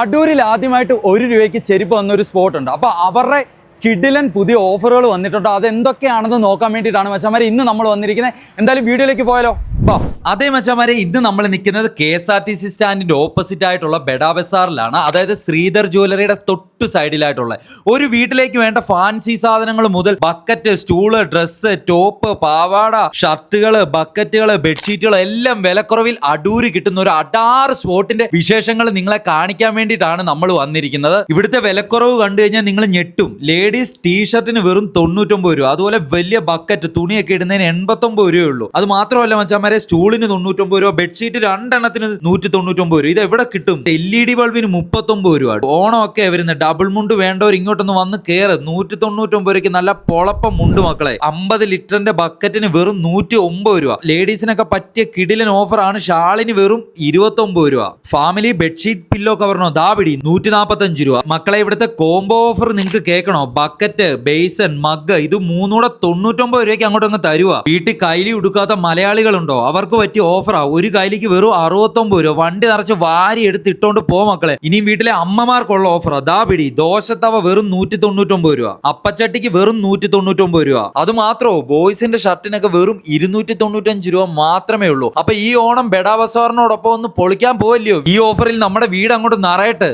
അടൂരിൽ ആദ്യമായിട്ട് ഒരു രൂപയ്ക്ക് ചെരുപ്പ് വന്ന ഒരു സ്പോട്ട് ഉണ്ട്. അപ്പോൾ അവരുടെ കിഡിലൻ പുതിയ ഓഫറുകൾ വന്നിട്ടുണ്ട്. അത് എന്തൊക്കെയാണെന്ന് നോക്കാൻ വേണ്ടിയിട്ടാണ് മച്ചാമാരെ ഇന്ന് നമ്മൾ വന്നിരിക്കുന്നത്. എന്തായാലും വീഡിയോയിലേക്ക് പോയാലോ? അപ്പോൾ അതേ മച്ചാമാരെ ഇന്ന് നമ്മൾ നിൽക്കുന്നത് K S R T C സ്റ്റാൻഡിന്റെ opposite ആയിട്ടുള്ള ബെഡാ ബസാറിലാണ് അതായത് ശ്രീധർ ജ്വല്ലറിയുടെ തൊട്ടു സൈഡിലായിട്ടുള്ള. ഒരു വീട്ടിലേക്ക് വേണ്ട ഫാൻസി സാധനങ്ങൾ മുതൽ ബക്കറ്റ് സ്റ്റൂൾ ഡ്രസ്സ് ടോപ്പ് പാവാട ഷർട്ടുകൾ ബക്കറ്റുകൾ ബെഡ്ഷീറ്റുകൾ എല്ലാം വിലക്കുറവിൽ അടൂര് കിട്ടുന്ന ഒരു അടാറ് സ്പോട്ടിന്റെ വിശേഷങ്ങൾ നിങ്ങളെ കാണിക്കാൻ വേണ്ടിയിട്ടാണ് നമ്മൾ വന്നിരിക്കുന്നത്. ഇവിടുത്തെ വിലക്കുറവ് കണ്ടു കഴിഞ്ഞാൽ നിങ്ങൾ ഞെട്ടും. ലേഡീസ് ടീഷർട്ടിന് വെറും തൊണ്ണൂറ്റൊമ്പത് രൂപ. അതുപോലെ വലിയ ബക്കറ്റ് തുണിയൊക്കെ ഇടുന്നതിന് എൺപത്തൊമ്പത് രൂപയേ ഉള്ളൂ. അത് മാത്രമല്ല മച്ചാമാരെ സ്റ്റൂളിന് തൊണ്ണൂറ്റൊമ്പത് രൂപ ബെഡ്ഷീറ്റ് രണ്ടെണ്ണത്തിന് നൂറ്റി തൊണ്ണൂറ്റൊമ്പത് രൂപ. ഇത് എവിടെ കിട്ടും? എൽ ഇ ഡി ബൾബിന് മുപ്പത്തൊമ്പത് രൂപ. ഓണമൊക്കെ വരുന്നത് ഡബിൾ മുണ്ട് വേണ്ടവർ ഇങ്ങോട്ടൊന്ന് വന്ന് കയറ് നൂറ്റി തൊണ്ണൂറ്റൊമ്പത് രൂപയ്ക്ക് നല്ല പൊളപ്പ മുണ്ട് മക്കളെ. അമ്പത് ലിറ്ററിന്റെ ബക്കറ്റിന് വെറും നൂറ്റി ഒമ്പത് രൂപ. ലേഡീസിനൊക്കെ പറ്റിയ കിടിലൻ ഓഫറാണ് ഷാളിന് വെറും ഇരുപത്തി ഒമ്പത് രൂപ. ഫാമിലി ബെഡ്ഷീറ്റ് പില്ലോ കവറിനോ ദാപിടി നൂറ്റി നാൽപ്പത്തഞ്ച് രൂപ. മക്കളെ ഇവിടുത്തെ കോംബോ ഓഫർ നിങ്ങൾക്ക് കേൾക്കണോ? ബക്കറ്റ് ബേസൺ മഗ് ഇത് മൂന്നൂടെ തൊണ്ണൂറ്റൊമ്പത് രൂപയ്ക്ക് അങ്ങോട്ട് അങ്ങ് തരുക വീട്ടിൽ കൈലി ഉടുക്കാത്ത മലയാളികളുണ്ടോ? അവർക്ക് പറ്റിയ ഓഫറാ ഒരു കൈലിക്ക് വെറും അറുപത്തൊമ്പത് രൂപ. വണ്ടി നിറച്ച് വാരി എടുത്ത് ഇട്ടോണ്ട് പോ മക്കളെ. ഇനിയും വീട്ടിലെ അമ്മമാർക്കുള്ള ഓഫറാ ദാ പിടി. ദോശത്തവ വെറും നൂറ്റി തൊണ്ണൂറ്റൊമ്പത് രൂപ. അപ്പച്ചട്ടിക്ക് വെറും നൂറ്റി തൊണ്ണൂറ്റൊമ്പത് രൂപ. അത് മാത്രമോ ബോയ്സിന്റെ ഷർട്ടിനൊക്കെ വെറും ഇരുന്നൂറ്റി തൊണ്ണൂറ്റഞ്ച് രൂപ മാത്രമേ ഉള്ളൂ. അപ്പൊ ഈ ഓണം ബെഡാ ബസാറിനോടൊപ്പം ഒന്ന് പൊളിക്കാൻ പോവല്ലയോ? ഈ ഓഫറിൽ നമ്മുടെ വീട് അങ്ങോട്ട് നിറയട്ടെ.